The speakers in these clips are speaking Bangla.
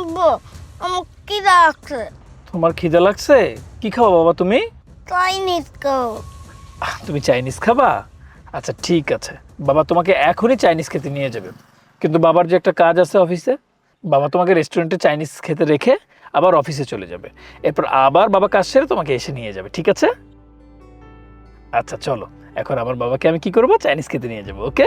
আব্বু আমার কি লাগছে। তোমার খিদে লাগছে? কি খাবা বাবা তুমি? চাইনিজ খাও তুমি চাইনিজ খাবা? আচ্ছা ঠিক আছে। বাবা তোমাকে এখনই চাইনিজ খেতে নিয়ে যাবে। কিন্তু বাবার যে একটা কাজ আছে অফিসে বাবা তোমাকে রেস্টুরেন্টে চাইনিজ খেতে রেখে আবার অফিসে চলে যাবে। এরপর আবার বাবা কাজ সেরে তোমাকে এসে নিয়ে যাবে ঠিক আছে? আচ্ছা চলো। এখন আমার বাবাকে আমি কি করব? চাইনিজ খেতে নিয়ে যাব ওকে?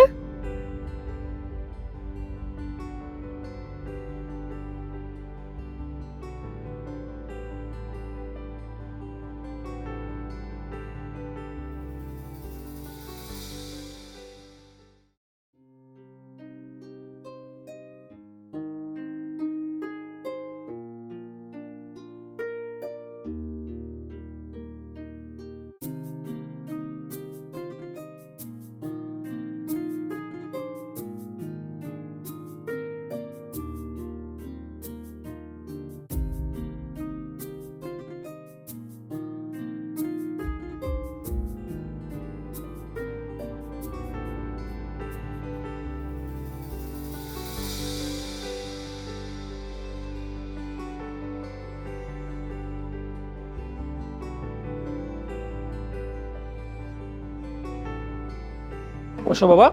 বসো বাবা।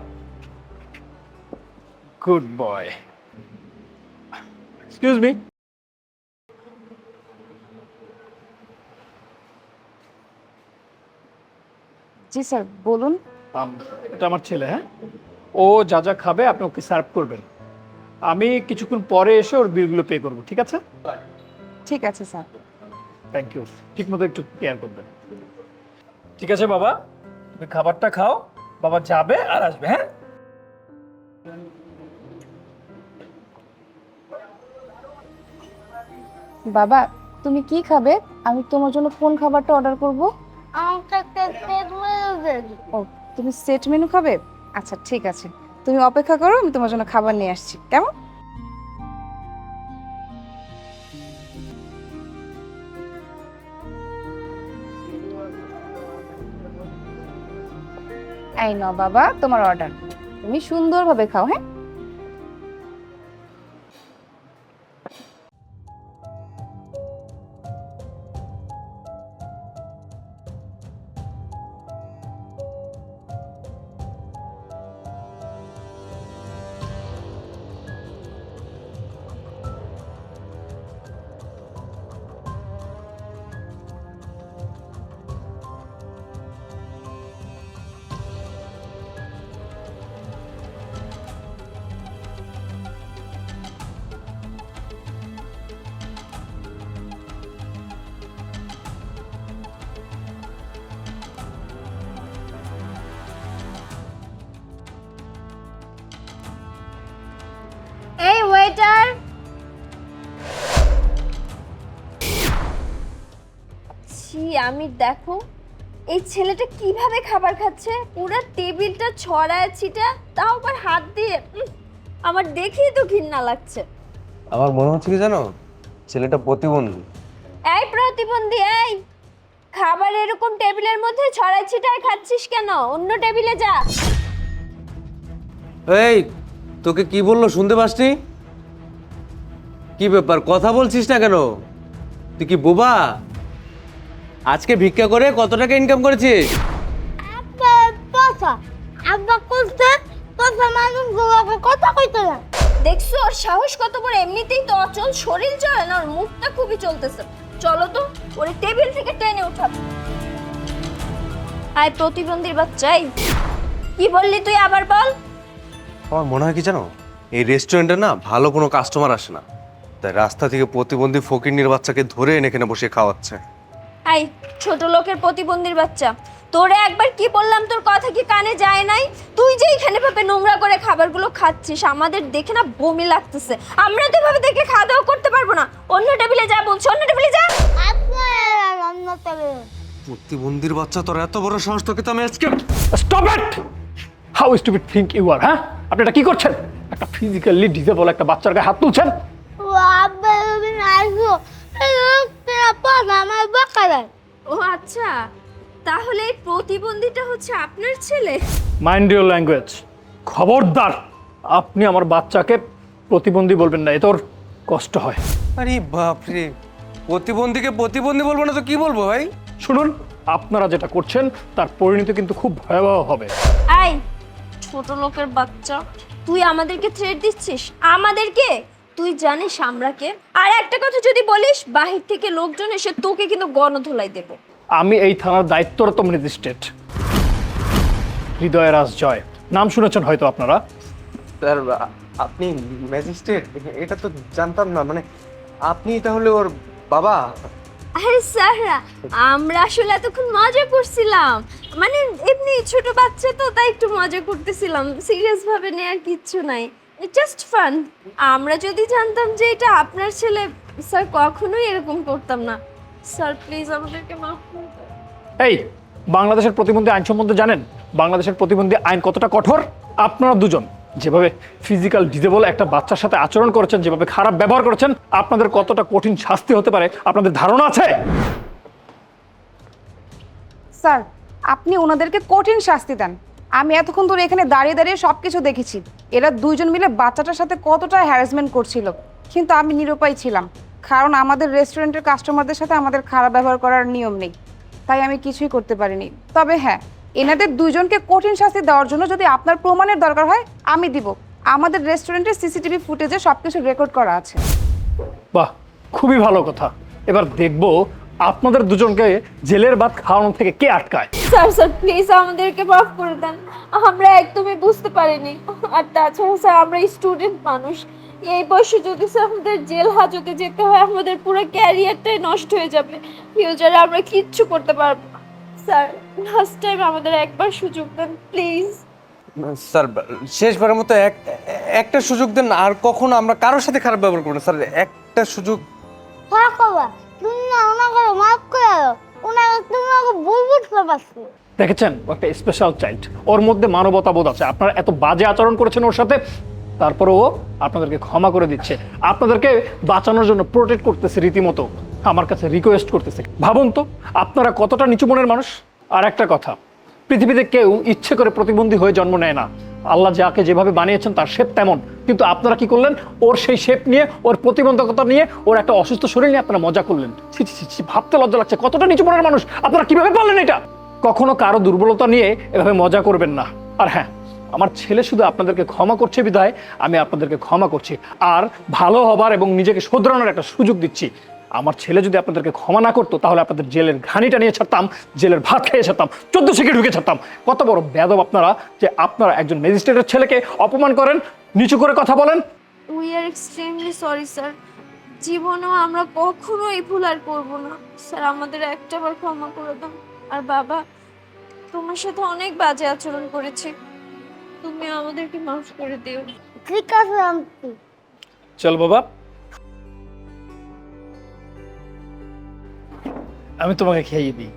গুড বয় এক্সকিউজ মি জি স্যার বলুন। এটা আমার ছেলে হ্যাঁ? ও যা যা খাবে আপনি ওকে সার্ভ করবেন। আমি কিছুক্ষণ পরে এসে ওর বিলগুলো পে করব ঠিক আছে? ঠিক আছে স্যার। থ্যাংক ইউ ঠিক মতো একটু কেয়ার করবেন। ঠিক আছে বাবা তুমি খাবারটা খাও। বাবা যাবে আর আসবে হ্যাঁ? বাবা তুমি কি খাবে? আমি তোমার জন্য কোন খাবারটা অর্ডার করব? আমাকে একটা সেট মেরে দেন ও তুমি সেট মেনু খাবে? আচ্ছা ঠিক আছে। তুমি অপেক্ষা করো আমি তোমার জন্য খাবার নিয়ে আসছি। কেমন? এই নাও বাবা তোমার অর্ডার তুমি সুন্দরভাবে খাও হ্যাঁ? ওয়েটার ছি আমি দেখো। এই ছেলেটা কীভাবে খাবার খাচ্ছে? পুরো টেবিলটা ছড়ায় ছিটা তাও আবার হাত দিয়ে। উম, আমার দেখেই তো ঘৃণা লাগছে। আমার মনে হচ্ছে কি জানো? ছেলেটা প্রতিবন্ধী। এই প্রতিবন্ধী এই! খাবার এরকম টেবিলের মধ্যে ছড়ায় ছিটায় খাচ্ছিস কেন? অন্য টেবিলে যা। এই তোকে কি বলল? শুনতে পাসনি? কি ব্যাপার? কথা বলছিস না কেন? তুই কি বোবা? আজকে ভিক্ষা করে কত টাকা ইনকাম করেছিস? আব্বা পয়সা আব্বা পয়সা মানুষগুলোকে কথা কইতে না। দেখছ ওর সাহস কত বড়? এমনিতেই তো অচল শরীর চলে না ওর মুখটা খুবই চলতেছে। চলো তো ওরে টেবিল থেকে টেনে উঠাবো আয় প্রতিবন্ধীর বাচ্চাই। কি বললি তুই আবার বল? আমার মনে হয় কি জানো? এই রেস্টুরেন্টে না ভালো কোনো কাস্টমার আসে না। তাই রাস্তা থেকে প্রতিবন্ধী ফকিরনির বাচ্চাকে ধরে এনে এখানে বসে খাওয়াচ্ছে। আই ছোট লোকের প্রতিবন্ধীর বাচ্চা তোরে একবার কি বললাম তোর কথা কি কানে যায় নাই? তুই যে এখানে ভাবে নোংরা করে খাবারগুলো খাচ্ছিস আমাদের দেখে না বমি লাগতেছে। আমরা তো এভাবে দেখে খাওয়া দাওয়া করতে পারব না। অন্য টেবিলে যা বলছি অন্য টেবিলে যা। প্রতিবন্ধীর বাচ্চা তোর এত বড় সাহস তোকে তো আমি আজকে stop it how stupid think you are হ্যাঁ? আপনি এটা কি করছেন? একটা ফিজিক্যালি ডিসেবল একটা বাচ্চার গায়ে হাত তুলছেন? আব্বা তুমি আসো পয়সা আমার বাকা দেয় ও আচ্ছা। তাহলে এই প্রতিবন্ধীটা হচ্ছে আপনার ছেলে? মাইন্ড ইউর ল্যাঙ্গুয়েজ খবরদার। আপনি আমার বাচ্চাকে প্রতিবন্ধী বলবেন না এ তোর কষ্ট হয়। আরে বাপরে প্রতিবন্ধীকে প্রতিবন্ধী বলব না তো কি বলব ভাই? শুনুন আপনারা যেটা করছেন তার পরিণতি কিন্তু খুব ভয়াবহ হবে। এই ছোট লোকের বাচ্চা তুই আমাদেরকে থ্রেট দিচ্ছিস? আমাদেরকে? তুই জানিস আমরা কে আর একটা কথা যদি বলিস বাহির থেকে লোকজন এসে তোকে কিন্তু গণধোলাই দেবে। আমি এই থানার দায়িত্বরত ম্যাজিস্ট্রেট। হৃদয় রাজ জয়। নাম শুনেছেন হয়তো আপনারা? স্যার আপনি ম্যাজিস্ট্রেট? এটা তো জানতাম না। মানে আপনি তাহলে ওর বাবা? আরে স্যার আমরা আসলে এতক্ষণ মজা করছিলাম। মানে এমনি ছোট বাচ্চা তো তাই একটু মজা করতেছিলাম। সিরিয়াস ভাবে নেওয়ার কিচ্ছু নাই। জাস্ট ফান আমরা যদি জানতাম যে এটা আপনার ছেলে স্যার কখনোই এরকম করতাম না। স্যার প্লিজ আমাদেরকে মাফ করে দেন। এই বাংলাদেশের প্রতিবন্ধী আইন সম্বন্ধে জানেন? বাংলাদেশের প্রতিবন্ধী আইন কতটা কঠোর? আপনারা দুজন যেভাবে ফিজিক্যাল ডিজেবল একটা বাচ্চার সাথে আচরণ করেছেন যেভাবে খারাপ ব্যবহার করেছেন আপনাদের কতটা কঠিন শাস্তি হতে পারে? আপনাদের ধারণা আছে? স্যার আপনি ওনাদেরকে কঠিন শাস্তি দেন। আমি এতক্ষণ ধরে এখানে দাঁড়িয়ে দাঁড়িয়ে সব কিছু দেখেছি। এরা দুইজন মিলে বাচ্চাটার সাথে কতটা হ্যারাসমেন্ট করছিল। কিন্তু আমি নিরুপায় ছিলাম, কারণ আমাদের রেস্টুরেন্টের কাস্টমারদের সাথে আমাদের খারাপ ব্যবহার করার নিয়ম নেই। তাই আমি কিছুই করতে পারিনি। তবে হ্যাঁ এনাদের দুজনকে কঠিন শাস্তি দেওয়ার জন্য যদি আপনার প্রমাণের দরকার হয়, আমি দিব। আমাদের রেস্টুরেন্টের সিসিটিভি ফুটেজে সব কিছু রেকর্ড করা আছে। বাহ, খুবই ভালো কথা। এবার দেখব আপনাদের দুজনকে জেলের ভাত খাওয়ানো থেকে কে আটকায়? স্যার স্যার প্লিজ আমাদেরকে মাফ করে দেন। আমরা একদমই বুঝতে পারিনি। আর তাছাড়া স্যার আমরা স্টুডেন্ট মানুষ। এই বয়সে যদি স্যার আমাদের জেল হাজতে যেতে হয় আমাদের পুরো ক্যারিয়ারটাই নষ্ট হয়ে যাবে। ফিউচারে আমরা কিচ্ছু করতে পারব না। স্যার লাস্ট টাইম আমাদের একবার সুযোগ দেন প্লিজ। স্যার শেষবারের মতো এক একটা সুযোগ দেন আর কখনো আমরা কারোর সাথে খারাপ ব্যবহার করব না। স্যার একটা সুযোগ হ্যাঁ তুমি মাফ করে তুমি আমাকে ভুল বুঝতে পারছি। দেখেছেন, একটা স্পেশাল চাইল্ড ওর মধ্যে মানবতা বোধ আছে। আপনারা এত বাজে আচরণ করেছেন ওর সাথে তারপরে ও আপনাদেরকে ক্ষমা করে দিচ্ছে। আপনাদেরকে বাঁচানোর জন্য প্রোটেক্ট করতেছে রীতিমতো। আমার কাছে রিকোয়েস্ট করতেছে। ভাবুন তো, আপনারা কতটা নিচু মনের মানুষ? আর একটা কথা পৃথিবীতে কেউ ইচ্ছে করে প্রতিবন্ধী হয়ে জন্ম নেয় না। আল্লাহ যাকে যেভাবে বানিয়েছেন তার শেপ তেমন। কিন্তু আপনারা কি করলেন? ওর সেই শেপ নিয়ে, ওর প্রতিবন্ধকতা নিয়ে, ওর একটা অসুস্থ শরীর নিয়ে আপনারা মজা করলেন। ভাবতে লজ্জা লাগছে। কতটা নিচু মনের মানুষ? আপনারা কীভাবে পারলেন এটা? কখনো কারও দুর্বলতা নিয়ে এভাবে মজা করবেন না। আর হ্যাঁ আমার ছেলে শুধু আপনাদেরকে ক্ষমা করছে বিধায়, আমি আপনাদেরকে ক্ষমা করছি। আর ভালো হবার এবং নিজেকে শোধরানোর একটা সুযোগ দিচ্ছি। আমার ছেলে যদি আপনাদেরকে ক্ষমা না করতো তাহলে আপনাদের জেলের ঘানিটা নিয়ে ছাড়তাম জেলের ভাত খেয়ে ছাড়তাম চোদ্দ শিখে ঢুকে ছাড়তাম। কত বড় বেদব আপনারা যে আপনারা একজন ম্যাজিস্ট্রেটের ছেলেকে অপমান করেন নিচু করে কথা বলেন। We are extremely sorry sir জীবনেও আমরা কখনো এই ভুল আর করব না। স্যার আমাদের একটাবার ক্ষমা করে দাও। আর বাবা তোমার সাথে অনেক বাজে আচরণ করেছি। তুমি আমাদেরকে মাফ করে দিও। ঠিক আছে আন্টি চল বাবা। আমি তোমাকে খেয়ে দিই।